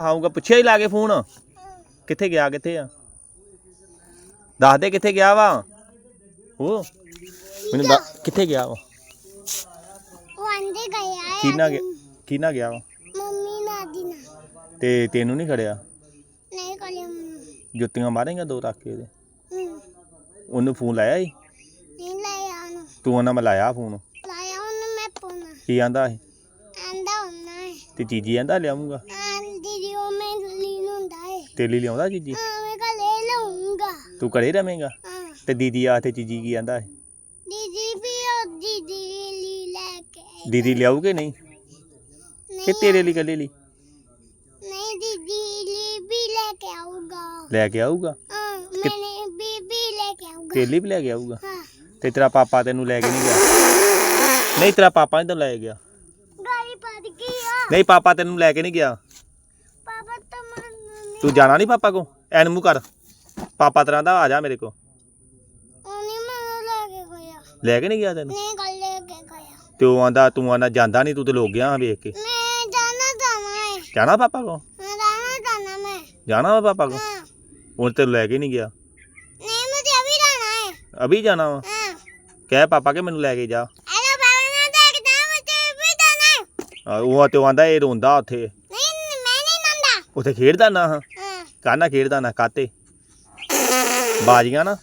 ਆਊਗਾ ਪੁੱਛਿਆ ਹੀ ਲਾ ਕੇ ਫੋਨ। ਕਿੱਥੇ ਗਿਆ ਕਿੱਥੇ ਆ? ਦੱਸ ਦੇ ਕਿੱਥੇ ਗਿਆ ਵਾ? ਉਹ ਮੈਨੂੰ ਦੱਸ ਕਿੱਥੇ ਗਿਆ ਵਾ? ਉਹ ਆਂਦੇ ਗਿਆ ਹੈ ਕਿਹਨਾਂ ਗਿਆ ਕਿਹਨਾਂ ਗਿਆ ਵਾ? ਮੰਮੀ ਨਾਲ ਦੀ ਨਾਲ। ਤੇ ਤੈਨੂੰ ਨਹੀਂ ਖੜਿਆ? ਨਹੀਂ ਕੋਲੇ ਹੂੰ ਜੁੱਤੀਆਂ ਮਾਰੇਗਾ ਦੋ ਰੱਖ ਕੇ ਉਹਦੇ ਉਹਨੂੰ ਫੋਨ ਲਾਇਆ ਸੀ? ਨਹੀਂ ਲਾਇਆ ਉਹਨੂੰ। ਤੂੰ ਉਹਨਾਂ ਮੈਂ ਲਾਇਆ ਫੋਨ? ਲਾਇਆ ਉਹਨੂੰ ਮੈਂ ਪੁਣਾ ਕੀ ਆਂਦਾ ਸੀ? ਆਂਦਾ ਹੁੰਦਾ ਹੈ ਤੇ ਚੀਜੀ ਆਂਦਾ ਲਿਆਉਂਗਾ ਹੈ ਲਈ ਲਿਆਉਂਦਾ ਚੀਜੀ ਹਾਂ ਮੈਂ ਕਹ ਲੈ ਲਊਂਗਾ। ਤੂੰ ਘਰੇ ਰਵੇਂਗਾ? ਹਾਂ। ਤੇ ਦੀਦੀ ਆ ਤੇ ਚੀਜੀ ਕੀ ਆਂਦਾ ਸੀ ਦੀਦੀ ਵੀ ਉਹ ਦੀਦੀ ਲਈ ਲੈ ਕੇ ਆਈ। ਦੀਦੀ ਲਿਆਊਗੇ ਨਹੀਂ? ਕਿ ਤੇਰੇ ਲਈ ਕੱਲੇ ਲਈ? ਨਹੀਂ ਦੀਦੀ ਲਈ ਵੀ ਲੈ ਕੇ ਆਊਗਾ। ਲੈ ਕੇ ਆਊਗਾ? ਹਾਂ ਮੈਨੇ ਵੀ ਵੀ ਲੈ ਕੇ ਆਊਗਾ। ਤੇਰੇ ਲਈ ਵੀ ਲੈ ਕੇ ਆਊਗਾ? ਹਾਂ। ਤੇ ਤੇਰਾ ਪਾਪਾ ਤੈਨੂੰ ਲੈ ਕੇ ਨਹੀਂ ਗਿਆ? ਨਹੀਂ ਤੇਰਾ ਪਾਪਾ ਨਹੀਂ ਤੈਨੂੰ ਲੈ ਗਿਆ? ਪੜ ਗਈ ਆ। ਨਹੀਂ ਪਾਪਾ ਤੈਨੂੰ ਲੈ ਕੇ ਨਹੀਂ ਗਿਆ? ਤੂੰ ਜਾਣਾ ਨਹੀਂ ਪਾਪਾ ਕੋ ਐਨ ਮੂੰਹ ਕਰ। ਪਾਪਾ ਤੇਰਾ ਦਾ ਆ ਜਾ ਮੇਰੇ ਕੋ ਉਹਨੇ ਮੈਨੂੰ ਲੈ ਕੇ ਗਿਆ ਲੈ ਕੇ ਨਹੀਂ ਗਿਆ ਤੈਨੂੰ? ਨਹੀਂ ਕੱਲ ਲੈ ਕੇ ਗਿਆ ਤੇ ਆਂਦਾ ਤੂੰ ਆਂਦਾ ਜਾਂਦਾ ਨਹੀਂ ਤੂੰ ਤੇ ਲੋਕ ਗਿਆ ਵੇਖ ਕੇ। ਮੈਂ ਜਾਣਾ ਜਾਣਾ ਹੈ ਜਾਣਾ ਪਾਪਾ ਕੋ ਮੈਂ ਜਾਣਾ ਜਾਣਾ ਮੈਂ। ਜਾਣਾ ਵਾ ਪਾਪਾ ਕੋ ਹਾਂ। ਉਹ ਤੇ ਲੈ ਕੇ ਨਹੀਂ ਗਿਆ। ਨਹੀਂ ਮੈਂ ਤੇ ਅਭੀ ਜਾਣਾ ਹੈ ਅਭੀ ਜਾਣਾ ਵਾ? ਕਹਿ ਪਾਪਾ ਕਿ ਮੈਨੂੰ ਲੈ ਕੇ ਜਾ। ਅਰੇ ਤੇ ਆਂਦਾ ਇਹ ਰੋਂਦਾ ਉੱਥੇ। ਉੱਥੇ ਖੇਡਦਾ ਨਾ ਹਾਂ। ਕਾਹਨਾ ਖੇਡਦਾ ਨਾ ਕਾਤੇ ਬਾਜੀਆਂ ਨਾ।